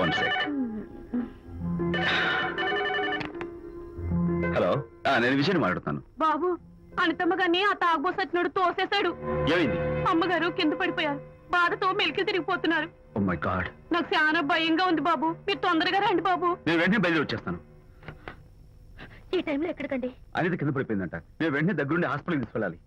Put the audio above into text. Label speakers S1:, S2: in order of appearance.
S1: One sec hello? నేను విజయ్ మాట్లాడుతాను
S2: బాబు అనితమ్మగారిని ఆ తాగుబోసచ్చినోడు తోసేశాడు.
S1: ఏమైంది?
S2: అమ్మగారు కింద పడిపోయారు. బాధతో మెలికి తిరిగిపోతున్నారు.
S1: Oh
S2: నాకు చాలా భయంగా ఉంది బాబు. మీరు తొందరగా రండి బాబు.
S1: వెంటనే బయలుదేరి వచ్చేస్తాను.
S2: ఈ టైంలో ఎక్కడికండి?
S1: అనిత కింద పడిపోయిందంట. నేను వెంటనే దగ్గరుండి హాస్పిటల్కి తీసుకెళ్ళాలి.